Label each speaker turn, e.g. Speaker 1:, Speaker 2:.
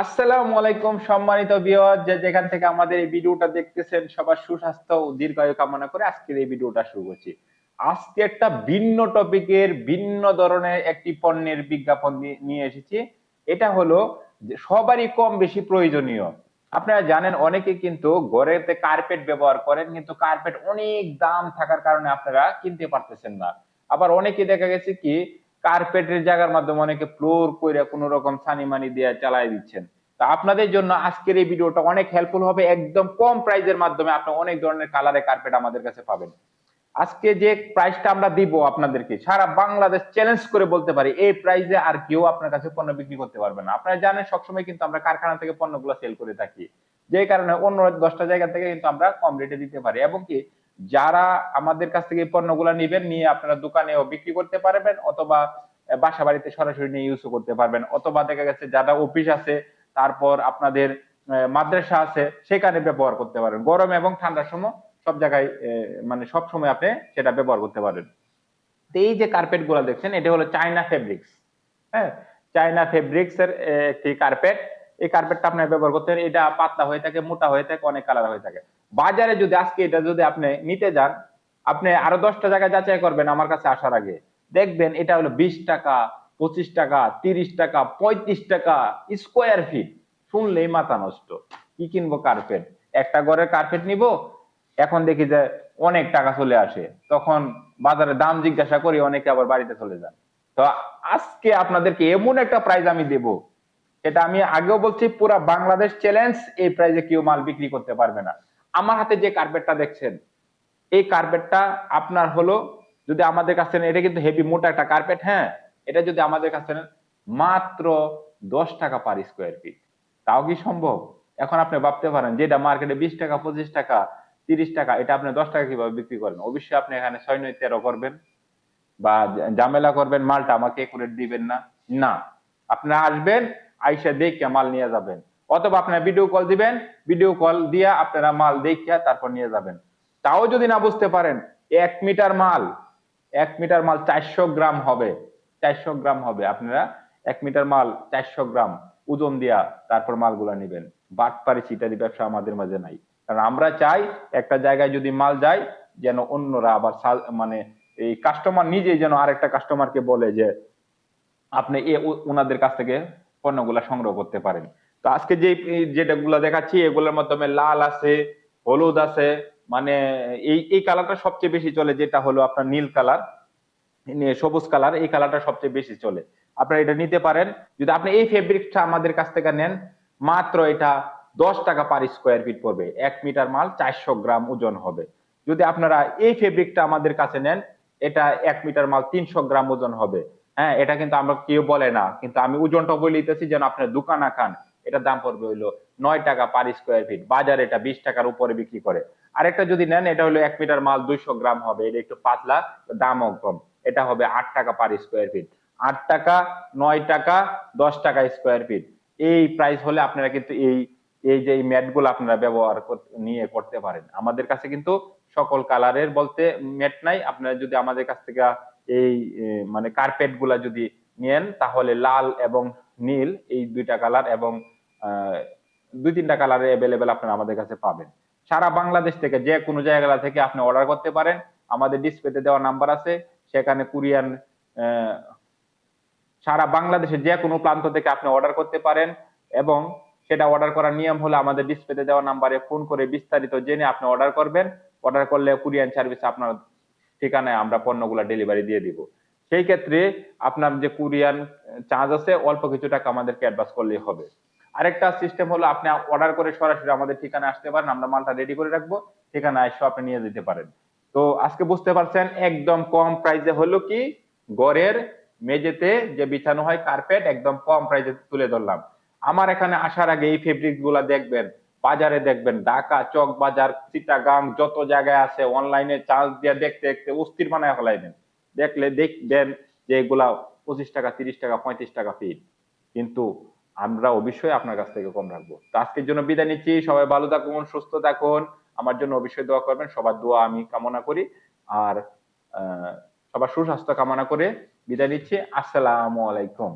Speaker 1: আসসালামু আলাইকুম সম্মানিত ভিউয়ার যে যেখান থেকে আমাদের এই ভিডিওটা দেখতেছেন, সবার সুস্বাস্থ্য ও দীর্ঘায়ু কামনা করে আজকের এই ভিডিওটা শুরু করছি। আজকে একটা ভিন্ন টপিকের ভিন্ন ধরনের একটি পণ্যের বিজ্ঞাপন নিয়ে- নিয়ে এসেছি। এটা হলো সবারই কম বেশি প্রয়োজনীয়। আপনারা জানেন অনেকে কিন্তু ঘরেতে কার্পেট ব্যবহার করেন, কিন্তু কার্পেট অনেক দাম থাকার কারণে আপনারা কিনতে পারতেছেন না। আবার অনেকে দেখা গেছে কি কার্পেটের জায়গার মাধ্যমে অনেকে ফ্লোর কইরা কোনো রকম ছানি মানি দিয়ে চালাই দিচ্ছেন। তা আপনাদের জন্য আজকের এই ভিডিওটা অনেক হেল্পফুল হবে, একদম কম প্রাইজের মাধ্যমে আপনি অনেক ধরনের কালারের কার্পেট আমাদের কাছে পাবেন। আজকে যে প্রাইসটা আমরা দিব আপনাদেরকে, সারা বাংলাদেশ চ্যালেঞ্জ করে বলতে পারি, এই প্রাইসে আর কেউ আপনার কাছে পণ্য বিক্রি করতে পারবে না। আপনারা জানেন, সবসময় কিন্তু আমরা কারখানা থেকে পণ্যগুলো সেল করে থাকি। যে কারণে অন্য দশটা জায়গা থেকে কিন্তু আমরা কম রেটে দিতে পারি। এবং কি, যারা আমাদের কাছ থেকে পণ্যগুলো নেবেন, নিয়ে আপনারা দোকানেও বিক্রি করতে পারবেন, অথবা বাসা বাড়িতে সরাসরি নিয়ে ইউজও করতে পারবেন। অথবা দেখা গেছে যারা অফিস আছে, তারপর আপনাদের মাদ্রাসা আছে, সেখানে ব্যবহার করতে পারেন গরম এবং ঠান্ডার সময় সব জায়গায় মানে সব সময় আপনি সেটা ব্যবহার করতে পারেন এই যে কার্পেটগুলো দেখছেন, এটা হলো চায়না ফেব্রিক্স হ্যাঁ চায়না ফেব্রিক্স এর একটি কার্পেট এই কার্পেটটা আপনি ব্যবহার করতে পারেন। এটা পাতলা হয়ে থাকে, মোটা হয়ে থাকে, অনেক কালার হয়ে থাকে। বাজারে যদি আজকে এটা যদি আপনি নিতে যান, আপনি আরও দশটা জায়গায় যাচাই করবেন আমার কাছে আসার আগে। দেখবেন এটা হলো বিশ টাকা, পঁচিশ টাকা, তিরিশ টাকা, পঁয়ত্রিশ টাকা স্কোয়ার ফিট শুনলেই মাথা নষ্ট। কি কিনবো কার্পেট একটা ঘরের কার্পেট নিব, এখন দেখি যে অনেক টাকা চলে আসে। তখন বাজারে দাম জিজ্ঞাসা করি, অনেকে আবার বাড়িতে চলে যান। তো আজকে আপনাদেরকে এমন একটা প্রাইজ আমি দেব। এটা আমি আগেও বলছি, পুরা বাংলাদেশ চ্যালেঞ্জ এই প্রাইজে কেউ মাল বিক্রি করতে পারবে না। আমার হাতে যে কার্পেটটা দেখছেন, এই কার্পেটটা আপনার হলো যদি আমাদের কাছে এটা কিন্তু হেভি মোটা একটা কার্পেট হ্যাঁ? এটা যদি আমাদের কাছে মাত্র দশ টাকা পার স্কোয়ার ফিট তাও কি সম্ভব? এখন আপনি ভাবতে পারেন যে এটা মার্কেটে বিশ টাকা, পঁচিশ টাকা, তিরিশ টাকা, এটা আপনি দশ টাকা কীভাবে বিক্রি করেন? অবশ্যই আপনি এখানে ছয় নয় তেরো করবেন বা ঝামেলা করবেন, মালটা আমাকে একুরেট দিবেন না। না। আপনারা আসবেন, আইসা দেখে মাল নিয়ে যাবেন। অথবা আপনারা ভিডিও কল দিবেন ভিডিও কল দিয়ে আপনারা মাল দেখিয়া তারপর নিয়ে যাবেন। তাও যদি না বুঝতে পারেন, এক মিটার মাল এক মিটার মাল চারশো গ্রাম হবে। চারশো গ্রাম হবে। আপনারা এক মিটার মাল চারশো গ্রাম ওজন দিয়া তারপর মালগুলা নেবেন। বাটপারি চিটারি ব্যবসা আমাদের মাঝে নাই। কারণ আমরা চাই একটা জায়গায় যদি মাল যায়, যেন অন্যরা আবার মানে এই কাস্টমার নিজেই যেন আরেকটা কাস্টমারকে বলে যে, আপনি এ ওনাদের কাছ থেকে পণ্যগুলা সংগ্রহ করতে পারেন। তো আজকে যে যেটা গুলা দেখাচ্ছি, এগুলোর মাধ্যমে লাল আছে, হলুদ আছে মানে এই এই কালারটা সবচেয়ে বেশি চলে, যেটা হলো আপনার নীল কালার সবুজ কালার এই কালারটা সবচেয়ে বেশি চলে। আপনারা এটা নিতে পারেন। যদি আপনি এই ফেব্রিকটা আমাদের কাছ থেকে নেন, মাত্র এটা দশ টাকা পার স্কোয়ার ফিট পড়বে। এক মিটার মাল চারশো গ্রাম ওজন হবে। যদি আপনারা এই ফেব্রিকটা আমাদের কাছে নেন, এটা এক মিটার মাল তিনশো গ্রাম ওজন হবে। হ্যাঁ এটা কিন্তু আমরা কেউ বলে না, কিন্তু আমি ওজনটা বলে দিতেছি যেন আপনার দোকানা খান এটা দাম পড়বে হইল নয় টাকা পার স্কোয়ার ফিট বাজারে এটা বিশ টাকার উপরে বিক্রি করে। আরেকটা যদি নেন, এটা হলো এক মিটার মাল দুইশো গ্রাম হবে। এটা একটু পাতলা, দামও কম। এটা হবে আট টাকা পার স্কোয়ার ফিট আট টাকা, নয় টাকা, দশ টাকা স্কোয়ার ফিট এই প্রাইস হলে আপনারা কিন্তু এই এই যে ম্যাটগুলো আপনারা ব্যবহার নিয়ে করতে পারেন। আমাদের কাছে কিন্তু সকল কালারের বলতে ম্যাট নাই। আপনারা যদি আমাদের কাছ থেকে এই মানে কার্পেটগুলা যদি নেন, তাহলে লাল এবং নীল, এই দুইটা কালার এবং দুই তিনটা কালারে অ্যাভেলেবেল আপনারা আমাদের কাছে পাবেন। সারা বাংলাদেশ থেকে যে কোনো জায়গা থেকে আপনি অর্ডার করতে পারেন। আমাদের ডিসপ্লেতে দেওয়া নাম্বার আছে। সেখানে কুরিয়ান সারা বাংলাদেশের যে কোনো প্রান্ত থেকে আপনি অর্ডার করতে পারেন এবং সেটা অর্ডার করার নিয়ম হলো আমাদের ডিসপ্লেতে দেওয়া নাম্বারে ফোন করে বিস্তারিত জেনে আপনি অর্ডার করবেন। অর্ডার করলে কুরিয়ান সার্ভিস আপনার ঠিকানায় আমরা পণ্যগুলো ডেলিভারি দিয়ে দিব। সেই ক্ষেত্রে আপনার যে কুরিয়ান চার্জ আছে, অল্প কিছু টাকা আমাদেরকে অ্যাডভান্স করলেই হবে। আরেকটা সিস্টেম হলো আপনি অর্ডার করে সরাসরি আমাদের ঠিকানায় আসতে পারেন, আমরা মালটা রেডি করে রাখব, ঠিকানায় এসে আপনি নিয়ে যেতে পারেন। তো আজকে বুঝতে পারছেন একদম কম প্রাইসে হলো কি, গড়ের মেঝেতে যে বিছানো হয় কার্পেট একদম কম প্রাইসে তুলে ধরলাম। আমার এখানে আসার আগে এই ফেব্রিকগুলা দেখবেন, বাজারে দেখবেন, ঢাকা, চক বাজার, চিটাগাং, যত জায়গায় আছে অনলাইনে চার্জ দিয়ে দেখতে দেখতে অস্থির বানায় ফেলাইবেন। দেখলে দেখবেন যে এগুলা পঁচিশ টাকা, তিরিশ টাকা, পঁয়ত্রিশ টাকা ফিট কিন্তু আমরা অবশ্যই আপনার কাছ থেকে কম রাখব। তো আজকের জন্য বিদায় নিচ্ছি। সবাই ভালো থাকুন, সুস্থ থাকুন। আমার জন্য অবশ্যই দোয়া করবেন। সবার দোয়া আমি কামনা করি। আর সবার সুস্বাস্থ্য কামনা করে বিদায় নিচ্ছি। আসসালামু আলাইকুম।